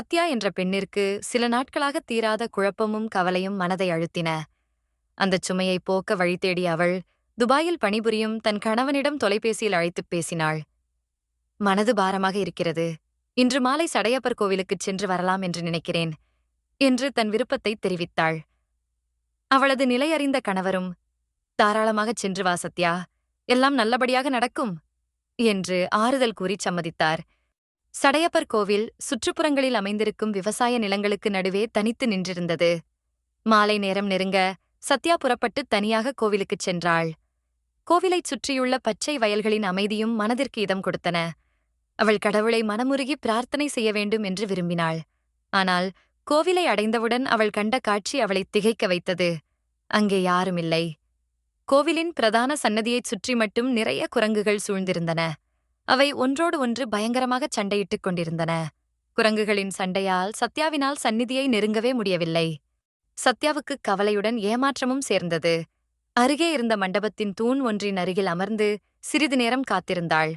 சத்யா என்ற பெண்ணிற்கு சில நாட்களாக தீராத குழப்பமும் கவலையும் மனதை அழுத்தின. அந்தச் சுமையை போக்க வழி தேடி அவள் துபாயில் பணிபுரியும் தன் கணவனிடம் தொலைபேசியில் அழைத்துப் பேசினாள். மனது பாரமாக இருக்கிறது. இன்று மாலை சடையப்பர் கோவிலுக்குச் சென்று வரலாம் என்று நினைக்கிறேன் என்று தன் விருப்பத்தை தெரிவித்தாள். அவளது நிலையறிந்த கணவரும் தாராளமாகச் சென்று வா சத்யா. எல்லாம் நல்லபடியாக நடக்கும் என்று ஆறுதல் கூறிச் சம்மதித்தார். சடையப்பர் கோவில் சுற்றுப்புறங்களில் அமைந்திருக்கும் விவசாய நிலங்களுக்கு நடுவே தனித்து நின்றிருந்தது. மாலை நேரம் நெருங்க சத்யா புறப்பட்டு தனியாக கோவிலுக்குச் சென்றாள். கோவிலைச் சுற்றியுள்ள பச்சை வயல்களின் அமைதியும் மனதிற்கு இதம் கொடுத்தன. அவள் கடவுளை மனமுருகி பிரார்த்தனை செய்ய வேண்டும் என்று விரும்பினாள். ஆனால் கோவிலை அடைந்தவுடன் அவள் கண்ட காட்சி அவளை திகைக்க வைத்தது. அங்கே யாருமில்லை கோவிலின் பிரதான சன்னதியைச் சுற்றி மட்டும் நிறைய குரங்குகள் சூழ்ந்திருந்தன. அவை ஒன்றோடு ஒன்று பயங்கரமாகச் சண்டையிட்டுக் கொண்டிருந்தன. குரங்குகளின் சண்டையால் சத்யாவினால் சந்நிதியை நெருங்கவே முடியவில்லை. சத்யாவுக்கு கவலையுடன் ஏமாற்றமும் சேர்ந்தது. அருகே இருந்த மண்டபத்தின் தூண் ஒன்றின் அருகில் அமர்ந்து சிறிது நேரம் காத்திருந்தாள்.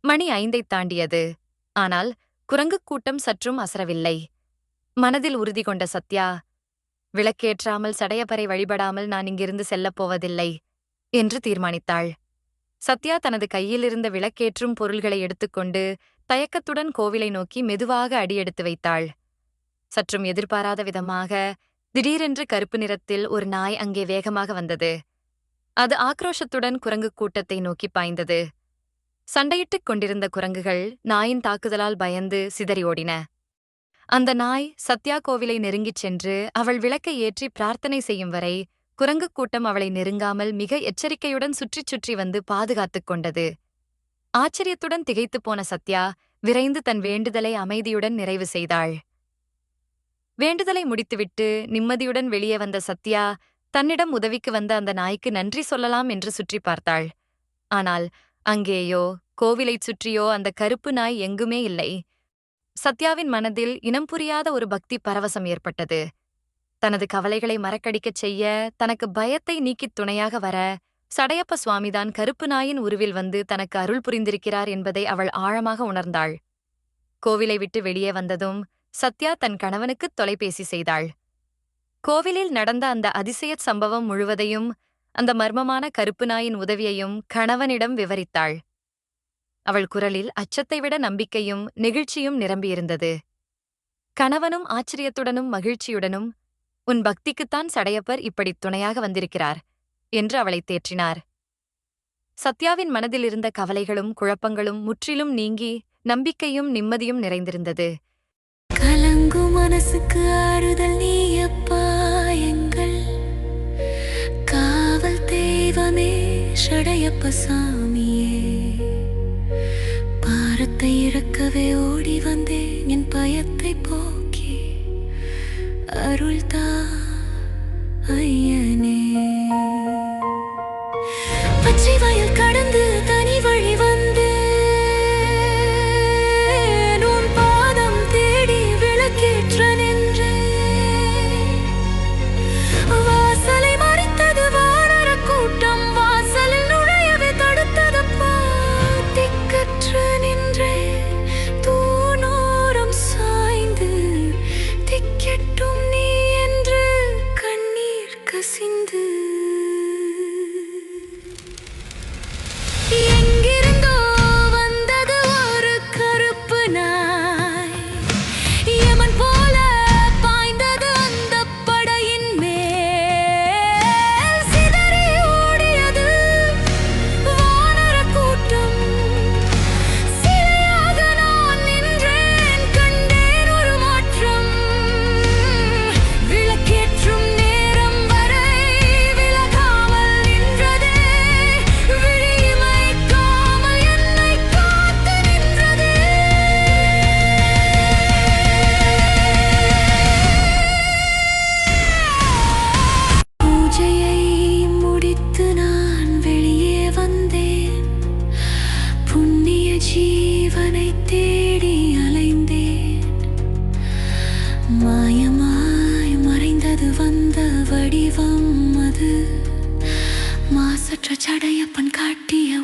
மணி ஐந்தைத் தாண்டியது. ஆனால் குரங்குக் கூட்டம் சற்றும் அசரவில்லை. மனதில் உறுதி கொண்ட சத்யா விளக்கேற்றாமல் சடையபறை வழிபடாமல் நான் இங்கிருந்து செல்லப் போவதில்லை என்று தீர்மானித்தாள். சத்யா தனது கையிலிருந்த விளக்கேற்றும் பொருள்களை எடுத்துக்கொண்டு தயக்கத்துடன் கோவிலை நோக்கி மெதுவாக அடியெடுத்து வைத்தாள். சற்றும் எதிர்பாராத விதமாக திடீரென்று கருப்பு நிறத்தில் ஒரு நாய் அங்கே வேகமாக வந்தது. அது ஆக்ரோஷத்துடன் குரங்குக் கூட்டத்தை நோக்கி பாய்ந்தது. சண்டையிட்டுக் கொண்டிருந்த குரங்குகள் நாயின் தாக்குதலால் பயந்து சிதறி ஓடின. அந்த நாய் சத்யா கோவிலை நெருங்கிச் சென்று அவள் விளக்கை ஏற்றி பிரார்த்தனை செய்யும் வரை குரங்குக் கூட்டம் அவளை நெருங்காமல் மிக எச்சரிக்கையுடன் சுற்றிச் சுற்றி வந்து பாதுகாத்துக் கொண்டது. ஆச்சரியத்துடன் திகைத்துப் போன சத்யா விரைந்து தன் வேண்டுதலை அமைதியுடன் நிறைவு செய்தாள். வேண்டுதலை முடித்துவிட்டு நிம்மதியுடன் வெளியே வந்த சத்யா தன்னிடம் உதவிக்கு வந்த அந்த நாய்க்கு நன்றி சொல்லலாம் என்று சுற்றி பார்த்தாள். ஆனால் அங்கேயோ கோவிலைச் சுற்றியோ அந்த கருப்பு நாய் எங்குமே இல்லை. சத்யாவின் மனதில் இனம் புரியாத ஒரு பக்தி பரவசம் ஏற்பட்டது. தனது கவலைகளை மறக்கடிக்கச் செய்ய தனக்கு பயத்தை நீக்கித் துணையாக வர சடையப்ப சுவாமிதான் கருப்பு நாயின் உருவில் வந்து தனக்கு அருள் புரிந்திருக்கிறார் என்பதை அவள் ஆழமாக உணர்ந்தாள். கோவிலை விட்டு வெளியே வந்ததும் சத்யா தன் கணவனுக்கு தொலைபேசி செய்தாள். கோவிலில் நடந்த அந்த அதிசயச் சம்பவம் முழுவதையும் அந்த மர்மமான கருப்பு நாயின் உதவியையும் கணவனிடம் விவரித்தாள். அவள் குரலில் அச்சத்தை விட நம்பிக்கையும் நெகிழ்ச்சியும் நிரம்பியிருந்தது. கணவனும் ஆச்சரியத்துடனும் மகிழ்ச்சியுடனும் உன் பக்திக்குத்தான் சடையப்பர் இப்படி துணையாக வந்திருக்கிறார் என்று அவளை தேற்றினார். சத்யாவின் மனதில் இருந்த கவலைகளும் குழப்பங்களும் முற்றிலும் நீங்கி நம்பிக்கையும் நிம்மதியும் நிறைந்திருந்தது. கலங்கும் மனசுக்கு ஆறுதல் நீயப்பாயங்கள் காவல் தெய்வமே ஷடையப்ப சாமியே. பாரத்தை இறக்கவே ஓடி வந்தேன் என் பயத்தை போ அருள்தா ஐயனே. மாயமாய் மறைந்தது வந்த வடிவம் அது. மாசற்ற சடையப்பன் காட்டிய